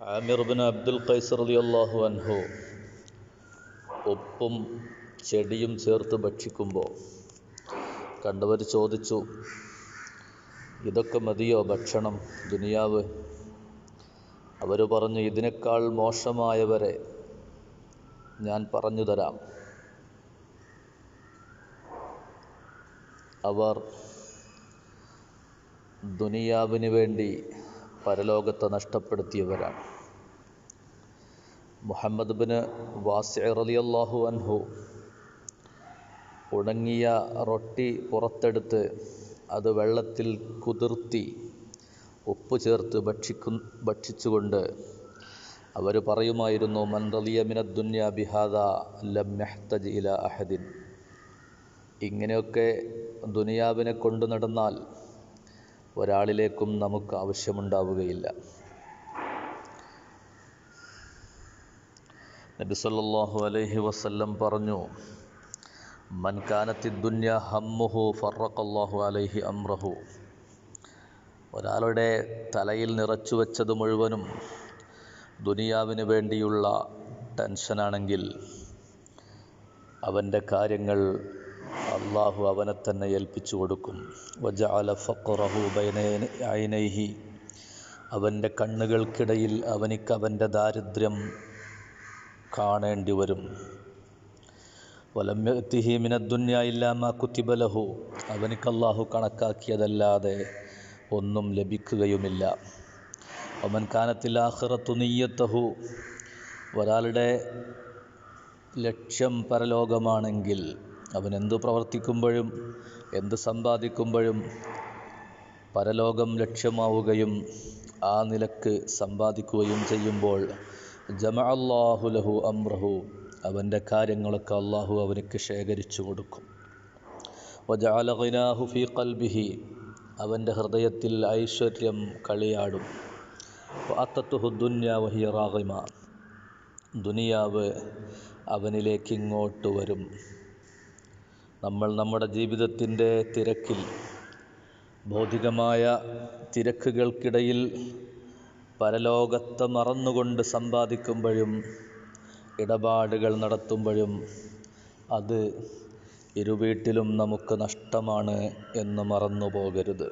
Aamir bin Abdul Ali അള്ളാഹു അൻഹു ഉപ്പും ചെടിയും ചേർത്ത് ഭക്ഷിക്കുമ്പോൾ കണ്ടവർ ചോദിച്ചു ഇതൊക്കെ മതിയോ ഭക്ഷണം ദുനിയാവ്? അവർ പറഞ്ഞു ഇതിനേക്കാൾ മോശമായവരെ ഞാൻ പറഞ്ഞു തരാം. അവർ ദുനിയാവിന് വേണ്ടി പരലോകത്തെ നഷ്ടപ്പെടുത്തിയവരാണ്. മുഹമ്മദ് ബിന് വാസിഅ റളിയല്ലാഹു അൻഹു ഉണങ്ങിയ റൊട്ടി പുറത്തെടുത്ത് അത് വെള്ളത്തിൽ കുതിർത്തി ഉപ്പ് ചേർത്ത് ഭക്ഷിക്കു ഭക്ഷിച്ചുകൊണ്ട് അവർ പറയുമായിരുന്നു മൻ റളിയ മിന ദുന്യ ബിഹാദ ലം മെഹ്തജ് ഇല അഹദിൻ. ഇങ്ങനെയൊക്കെ ദുനിയാവിനെ കൊണ്ടു നടന്നാൽ ഒരാളിലേക്കും നമുക്ക് ആവശ്യമുണ്ടാവുകയില്ല. നബി സല്ലല്ലാഹു അലൈഹി വസല്ലം പറഞ്ഞു മൻകാനത്തി ദുന്യ ഹമ്മുഹു ഫറക്കല്ലാഹു അലൈഹി അമ്രഹു ഒരാളുടെ തലയിൽ നിറച്ചു വെച്ചത് മുഴുവനും ദുനിയാവിന് വേണ്ടിയുള്ള ടെൻഷനാണെങ്കിൽ അവന്റെ കാര്യങ്ങൾ അള്ളാഹു അവനെ തന്നെ ഏൽപ്പിച്ചു കൊടുക്കും. ഐനൈഹി. അവന്റെ കണ്ണുകൾക്കിടയിൽ അവനിക്ക് അവന്റെ ദാരിദ്ര്യം കാണേണ്ടി വരും വലമ്യത്തിഹി മിനദ്ദുന്യ ഇല്ലാമ കുത്തിബലഹു അവനിക്ക് അള്ളാഹു കണക്കാക്കിയതല്ലാതെ ഒന്നും ലഭിക്കുകയുമില്ല. അവൻ കാനത്തിൽ ആഹ്റത്തു നീയത്തഹു ഒരാളുടെ ലക്ഷ്യം പരലോകമാണെങ്കിൽ അവൻ എന്തു പ്രവർത്തിക്കുമ്പോഴും എന്ത് സമ്പാദിക്കുമ്പോഴും പരലോകം ലക്ഷ്യമാവുകയും ആ നിലയ്ക്ക് സമ്പാദിക്കുകയും ചെയ്യുമ്പോൾ ജമ അള്ളാഹു ലഹു അമ്രഹു അവന്റെ കാര്യങ്ങളൊക്കെ അള്ളാഹു അവനക്ക് ശേഖരിച്ചു കൊടുക്കും. വജാലഹിനാഹു ഫി കൽബിഹി അവന്റെ ഹൃദയത്തിൽ ഐശ്വര്യം കളിയാടും. അത്തത്തുഹു ദുന്യ വഹിയ റാഹിമ ദുനിയാവ് അവനിലേക്ക് ഇങ്ങോട്ട് വരും. നമ്മൾ നമ്മുടെ ജീവിതത്തിന്റെ തിരക്കിൽ ഭൗതികമായ തിരക്കുകൾക്കിടയിൽ പരലോകത്തെ മറന്നുകൊണ്ട് സമ്പാദിക്കുമ്പോഴും ഇടപാടുകൾ നടത്തുമ്പോഴും അത് ഇരുവീട്ടിലും നമുക്ക് നഷ്ടമാണ് എന്ന് മറന്നു പോകരുത്